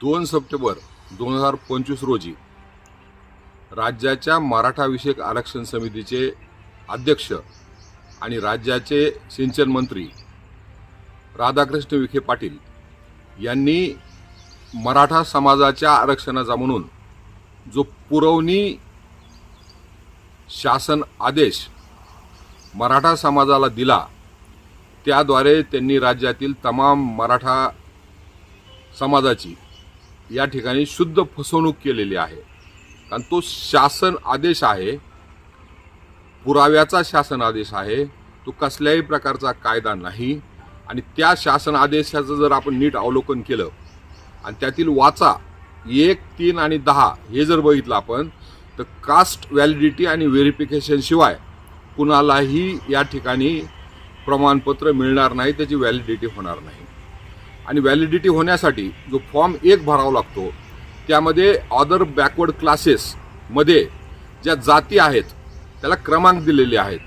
दोन सप्टेंबर दोन हजार पंचवीस रोजी राज्याच्या मराठा विषयक आरक्षण समितीचे अध्यक्ष आणि राज्याचे सिंचन मंत्री राधाकृष्ण विखे पाटील यांनी मराठा समाजाच्या आरक्षणाचा म्हणून जो पुरवणी शासन आदेश मराठा समाजाला दिला त्याद्वारे त्यांनी राज्यातील तमाम मराठा समाजाची या ठिकाणी शुद्ध फसवणूक केलेली आहे. कारण तो शासन आदेश आहे पुराव्याचा शासन आदेश आहे तो कसल्याही प्रकारचा कायदा नाही. आणि त्या शासन आदेशाचं जर आपण नीट अवलोकन केलं आणि त्यातील वाचा एक तीन आणि दहा हे जर बघितलं आपण तर कास्ट व्हॅलिडिटी आणि व्हेरिफिकेशनशिवाय कुणालाही या ठिकाणी प्रमाणपत्र मिळणार नाही त्याची व्हॅलिडिटी होणार नाही. आणि व्हॅलिडिटी होण्यासाठी जो फॉर्म एक भरावा लागतो त्यामध्ये अदर बॅकवर्ड क्लासेसमध्ये ज्या जाती आहेत त्याला क्रमांक दिलेले आहेत.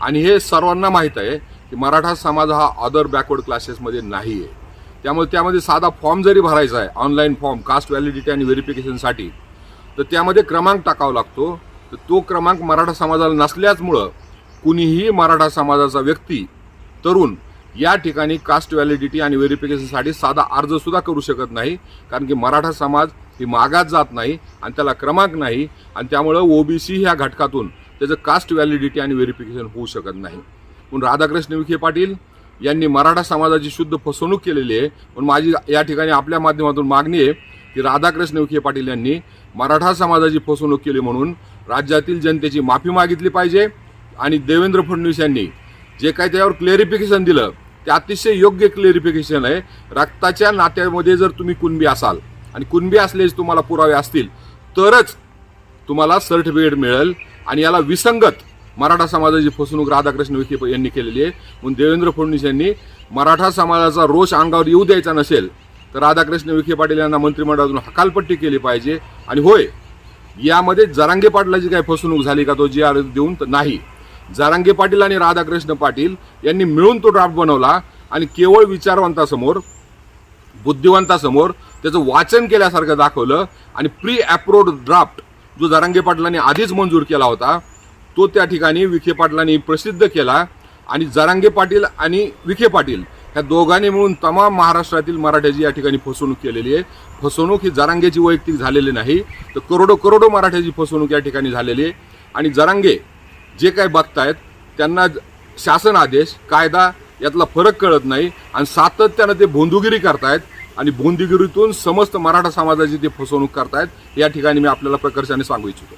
आणि हे सर्वांना माहीत आहे की मराठा समाज हा अदर बॅकवर्ड क्लासेसमध्ये नाही आहे त्यामुळे त्यामध्ये साधा फॉर्म जरी भरायचा आहे ऑनलाईन फॉर्म कास्ट व्हॅलिडिटी आणि व्हेरिफिकेशनसाठी तर त्यामध्ये क्रमांक टाकावा लागतो. तर तो क्रमांक मराठा समाजाला नसल्याचमुळं कुणीही मराठा समाजाचा व्यक्ती तरुण या ठिकाणी कास्ट व्हॅलिडिटी आणि व्हेरिफिकेशनसाठी साधा अर्ज सुद्धा करू शकत नाही कारण की मराठा समाज ही मागात जात नाही आणि त्याला क्रमांक नाही आणि त्यामुळं ओबीसी ह्या घटकातून त्याचं कास्ट व्हॅलिडिटी आणि व्हेरिफिकेशन होऊ शकत नाही. म्हणून राधाकृष्ण विखे पाटील यांनी मराठा समाजाची शुद्ध फसवणूक केलेली आहे. पण माझी या ठिकाणी आपल्या माध्यमातून मागणी आहे की राधाकृष्ण विखे पाटील यांनी मराठा समाजाची फसवणूक केली म्हणून राज्यातील जनतेची माफी मागितली पाहिजे आणि देवेंद्र फडणवीस यांनी जे काही त्यावर क्लेरिफिकेशन दिलं ते अतिशय योग्य क्लेरिफिकेशन आहे. रक्ताच्या नात्यामध्ये जर तुम्ही कुणबी असाल आणि कुणबी असल्याचे तुम्हाला पुरावे असतील तरच तुम्हाला सर्टिफिकेट मिळेल. आणि याला विसंगत मराठा समाजाची फसवणूक राधाकृष्ण विखे यांनी केलेली आहे. म्हणून देवेंद्र फडणवीस यांनी मराठा समाजाचा रोष अंगावर येऊ द्यायचा नसेल तर राधाकृष्ण विखे पाटील यांना मंत्रिमंडळातून हकालपट्टी केली पाहिजे. आणि होय यामध्ये जरांगे पाटलाची काही फसवणूक झाली का तो जी आर देऊन तर नाही. जारांगे पाटील आणि राधाकृष्ण पाटील यांनी मिळून तो ड्राफ्ट बनवला आणि केवळ विचारवंतासमोर बुद्धिवंतासमोर त्याचं वाचन केल्यासारखं दाखवलं आणि प्री अप्रोड ड्राफ्ट जो जारांगे पाटलांनी आधीच मंजूर केला होता तो त्या ठिकाणी विखे पाटलांनी प्रसिद्ध केला आणि जारांगे पाटील आणि विखे पाटील ह्या दोघांनी मिळून तमाम महाराष्ट्रातील मराठ्याची या ठिकाणी फसवणूक केलेली आहे. फसवणूक ही जरांगेची वैयक्तिक झालेली नाही तर करोडो करोडो मराठ्याची फसवणूक या ठिकाणी झालेली आहे. आणि जरांगे जे काही बघतायत त्यांना शासन आदेश कायदा यातला फरक कळत नाही आणि सातत्यानं ते भोंदुगिरी करतायत आणि भोंदुगिरीतून समस्त मराठा समाजाची ते फसवणूक करतायत या ठिकाणी मी आपल्याला प्रकर्षाने सांगू इच्छितो.